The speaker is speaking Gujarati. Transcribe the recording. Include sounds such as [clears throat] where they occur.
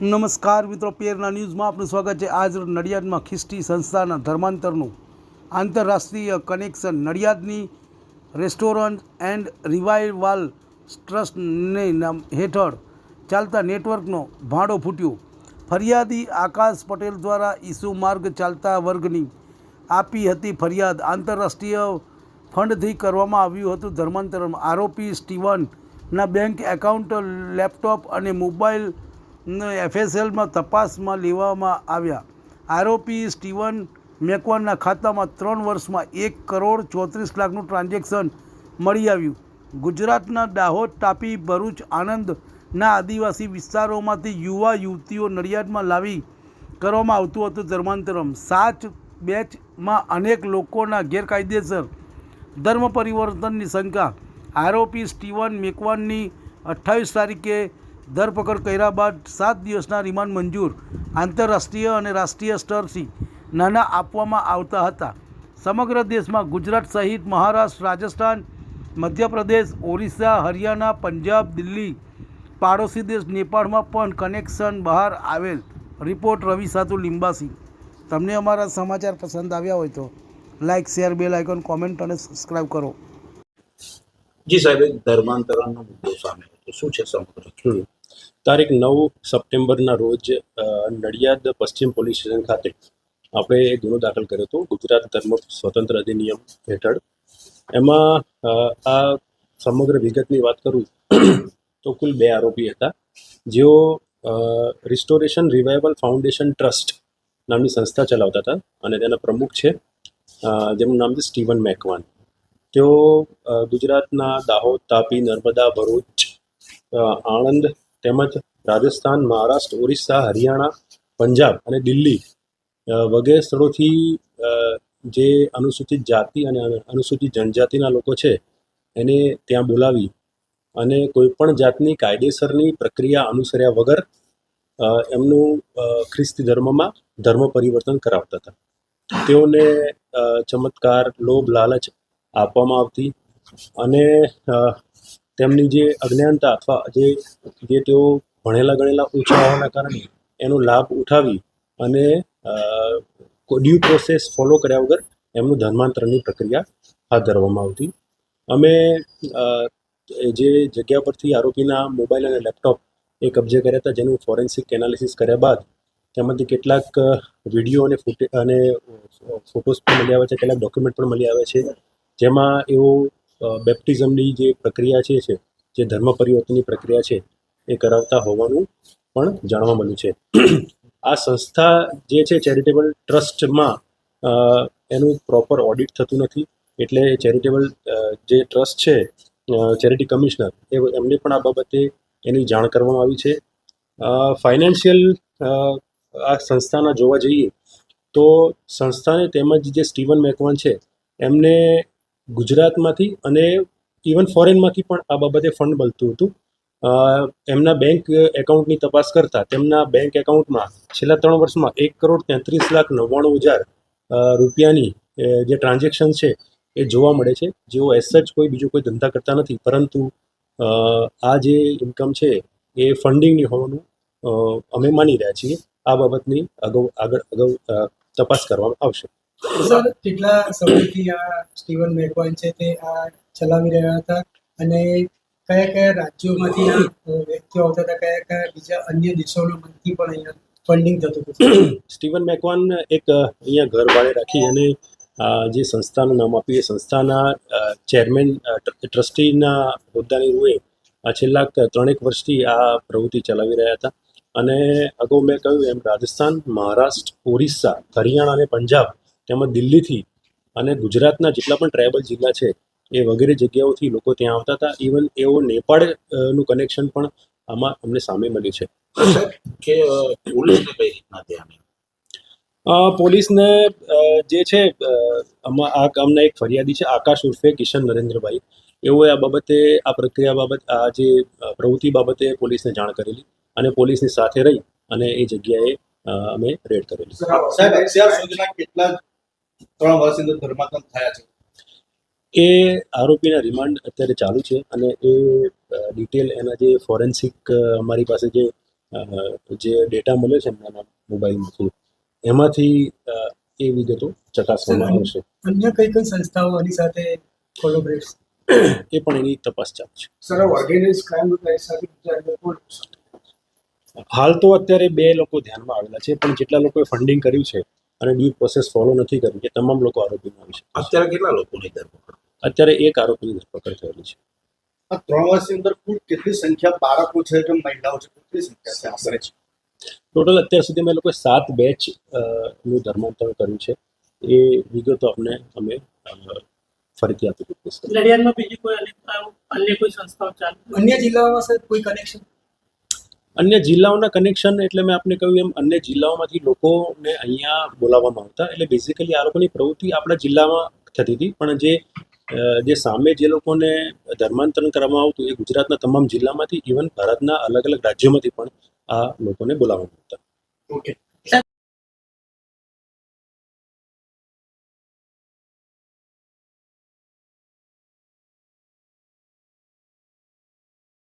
નમસ્કાર મિત્રો પેરના ન્યૂઝમાં આપનું સ્વાગત છે. આજ નડિયાદમાં ખ્રિસ્તી સંસ્થાના ધર્માંતરનું આંતરરાષ્ટ્રીય કનેક્શન. નડિયાદની રેસ્ટોરન્ટ એન્ડ રિવાઇવાલ ટ્રસ્ટને હેઠળ ચાલતા નેટવર્કનો ભાંડો ફૂટ્યો. ફરિયાદી આકાશ પટેલ દ્વારા ઈસુ માર્ગ ચાલતા વર્ગની આપી હતી ફરિયાદ. આંતરરાષ્ટ્રીય ફંડથી કરવામાં આવ્યું હતું ધર્માંતરણ આરોપી સ્ટીવનના બેંક એકાઉન્ટ, લેપટોપ અને મોબાઈલ એફએસએલમાં તપાસમાં લેવામાં આવ્યા. આરોપી સ્ટીવન મેકવાનના ખાતામાં ત્રણ વર્ષમાં એક કરોડ ચોત્રીસ લાખનું ટ્રાન્ઝેક્શન મળી આવ્યું. ગુજરાતના દાહોદ, તાપી, ભરૂચ, આણંદના આદિવાસી વિસ્તારોમાંથી યુવા યુવતીઓ નડિયાદમાં લાવી કરવામાં આવતું હતું ધર્માંતરમ. સાત બેચમાં અનેક લોકોના ગેરકાયદેસર ધર્મ પરિવર્તનની શંકા. આરોપી સ્ટીવન મેકવાનની અઠ્ઠાવીસ તારીખે ધરપકડ કર્યા બાદ સાત દિવસના રિમાન્ડ મંજૂર. આંતરરાષ્ટ્રીય અને રાષ્ટ્રીય સ્તરથી નાના આપવામાં આવતા હતા. સમગ્ર દેશમાં ગુજરાત સહિત મહારાષ્ટ્ર, રાજસ્થાન, મધ્યપ્રદેશ, ઓરિસ્સા, હરિયાણા, પંજાબ, દિલ્હી, પાડોશી દેશ નેપાળમાં પણ કનેક્શન બહાર આવેલ. રિપોર્ટ રવિ સાતુ લિંબાસી. તમને અમારા સમાચાર પસંદ આવ્યા હોય તો like share, bell icon, comment અને સબસ્ક્રાઇબ કરો. જી સાહેબ ધર્માંતરણનો મુદ્દો સામે શું છે સમગ્ર? તારીખ નવ સપ્ટેમ્બરના રોજ નડિયાદ પશ્ચિમ પોલીસ સ્ટેશન ખાતે આપણે ગુનો દાખલ કર્યો હતો, ગુજરાત ધર્મ સ્વતંત્ર અધિનિયમ હેઠળ. એમાં આ સમગ્ર વિગતની વાત કરું તો કુલ બે આરોપી હતા. જેઓ રિસ્ટોરેશન રિવાઇવલ ફાઉન્ડેશન ટ્રસ્ટ નામની સંસ્થા ચલાવતા હતા અને તેના પ્રમુખ છે જેમનું નામ છે સ્ટીવન મેકવાન. તેઓ ગુજરાતના દાહોદ તાપી નર્મદા ભરૂચ આણંદ તેમજ રાજસ્થાન, મહારાષ્ટ્ર, ઓરિસ્સા, હરિયાણા, પંજાબ અને દિલ્હી વગેરે સ્થળોથી જે અનુસૂચિત જાતિ અને અનુસૂચિત જનજાતિના લોકો છે, એને ત્યાં બોલાવી અને કોઈપણ જાતની કાયદેસરની પ્રક્રિયા અનુસર્યા વગર એમનું ખ્રિસ્તી ધર્મમાં ધર્મ પરિવર્તન કરાવતા હતા. તેઓને ચમત્કાર, લોભ, લાલચ આપવામાં આવતી અને તેમની જે અજ્ઞાનતા અથવા જે જે તેઓ ભણેલા ગણેલા ઓછા હોવાના કારણે એનો લાભ ઉઠાવી અને ડ્યુ પ્રોસેસ ફોલો કર્યા વગર એમનું ધર્માંતરણની પ્રક્રિયા હાથ ધરવામાં આવતી. અમે જે જગ્યા પરથી આરોપીના મોબાઈલ અને લેપટોપ એ કબજે કર્યા હતા, જેનું ફોરેન્સિક એનાલિસિસ કર્યા બાદ તેમાંથી કેટલાક વીડિયો અને ફૂટે, અને ફોટોસ પણ મળી આવે છે, કેટલાક ડોક્યુમેન્ટ પણ મળી આવે છે, જેમાં એઓ બેપ્ટિઝમની જે પ્રક્રિયા છે છે, જે ધર્મ પરિવર્તનની પ્રક્રિયા છે, એ કરાવતા હોવાનું પણ જાણવા મળ્યું છે. [clears throat] આ સંસ્થા જે છે, ચેરિટેબલ ટ્રસ્ટમાં એનું પ્રોપર ઓડિટ થતું નથી. એટલે ચેરિટેબલ જે ટ્રસ્ટ છે ચેરિટી કમિશનર, એ એમને પણ આ બાબતે એની જાણ કરવામાં આવી છે. ફાઇનાન્શિયલ આ સંસ્થાના જોવા જઈએ તો સંસ્થાને તેમજ જે સ્ટીવન મેકવાન છે, એમને ગુજરાતમાંથી અને ઇવન ફોરેનમાંથી પણ આ બાબતે ફંડ મળતું હતું. એમના બેંક એકાઉન્ટની તપાસ કરતા તેમના બેંક એકાઉન્ટમાં છેલ્લા ત્રણ વર્ષમાં એક કરોડ તેત્રીસ લાખ નવ્વાણું હજાર રૂપિયાની જે ટ્રાન્ઝેક્શન છે એ જોવા મળે છે. જેઓ એસ કોઈ બીજો કોઈ ધંધા કરતા નથી. પરંતુ આ જે ઇન્કમ છે એ ફંડિંગની હોવાનું અમે માની રહ્યા છીએ. આ બાબતની અગાઉ આગળ અગાઉ તપાસ કરવામાં આવશે. સર, કેટલા સમયથી આ સ્ટીવન મેકવાન છે તે આ ચલાવી રહ્યા હતા? અને કયા કયા રાજ્યોમાંથી વ્યક્તિઓ આવતા હતા? કયા કયા બીજા અન્ય દેશોમાંથી પણ અહીંયા ફંડિંગ થતું હતું? સ્ટીવન મેકવાન એક અહીંયા ઘર ભાડે રાખી અને જે સંસ્થાનું નામ આપ્યું, એ સંસ્થાના ચેરમેન ટ્રસ્ટીના હોદ્દાની રૂએ છેલ્લા ત્રણેક વર્ષથી આ પ્રવૃત્તિ ચલાવી રહ્યા હતા. અને અગાઉ મેં કહ્યું એમ, રાજસ્થાન, મહારાષ્ટ્ર, ઓરિસ્સા, હરિયાણા અને પંજાબ તેમજ દિલ્હીથી અને ગુજરાતના જેટલા પણ ટ્રાઇબલ જિલ્લા છે એ વગેરે જગ્યાઓથી લોકો ત્યાં આવતા હતા. ઇવન એવો નેપાળનું કનેક્શન પણ આમાં અમને સામે મળ્યું છે. કે પોલીસને કઈ રીતના ધ્યાન પોલીસને જે છે આમાં આ ગામના એક ફરિયાદી છે આકાશ ઉર્ફે કિશન નરેન્દ્રભાઈ. એઓએ આ બાબતે આ પ્રક્રિયા બાબત આ જે પ્રવૃત્તિ બાબતે પોલીસને જાણ કરેલી અને પોલીસની સાથે રહી અને એ જગ્યાએ અમે રેડ કરેલી. સાહેબ અત્યાર સુધીના કેટલા ત્રણ વર્ષની અંદર ધર્માંતરણ થયા છે. એ આરોપીના રિમાન્ડ અત્યારે ચાલુ છે અને એ ડિટેલ એના જે ફોરેન્સિક અમારી પાસે જે અ, જે ડેટા મળ્યો છે એમના મોબાઈલમાંથી એમાંથી એ વિગતો ચકાસવામાં આવશે. અન્ય કઈ કઈ સંસ્થાઓ આની સાથે કોલોબરેટ એ પણ એની તપાસ ચાલુ છે. સર ઓર્ગેનાઇઝ ક્રાઇમ સાથે હાલ તો અત્યારે બે લોકો ધ્યાનમાં આવેલા છે પણ જેટલા લોકોએ ફંડિંગ કર્યું છે અને ડ્યુ પ્રોસેસ ફોલો નથી કરી એ તમામ લોકો આરોપીમાં આવી છે. અત્યારે કેટલા લોકોની ધરપકડ? અત્યારે એક આરોપીની ધરપકડ થયેલી છે. આ ત્રણ વર્ષની અંદર કુલ કેટલી સંખ્યા બાળકો છે કે મહિલાઓ છે? કેટલી સંખ્યા છે? આશરે છે. ટોટલ અત્યાર સુધીમાં અમે લોકોએ સાત બેચનું ધર્માંતરણ કર્યું છે. એ વિગતો અમને અમે ફરીથી આપી દીધી છે નડિયાદમાં બીજી કોઈ અન્ય અન્ય કોઈ સંસ્થાઓ ચાલુ અન્ય જિલ્લાઓમાં સર કોઈ કનેક્શન અન્ય જિલ્લાઓના કનેક્શન એટલે મેં આપને કહ્યું એમ, અન્ય જિલ્લાઓમાંથી લોકોને અહીંયા બોલાવવામાં આવતા. એટલે બેઝિકલી આ લોકોની પ્રવૃત્તિ આપણા જિલ્લામાં થતી હતી. પણ જે જે સામે જે લોકોને ધર્માંતરણ કરવામાં આવતું એ ગુજરાતના તમામ જિલ્લામાંથી ઇવન ભારતના અલગ અલગ રાજ્યોમાંથી પણ આ લોકોને બોલાવવામાં આવતા. ઓકે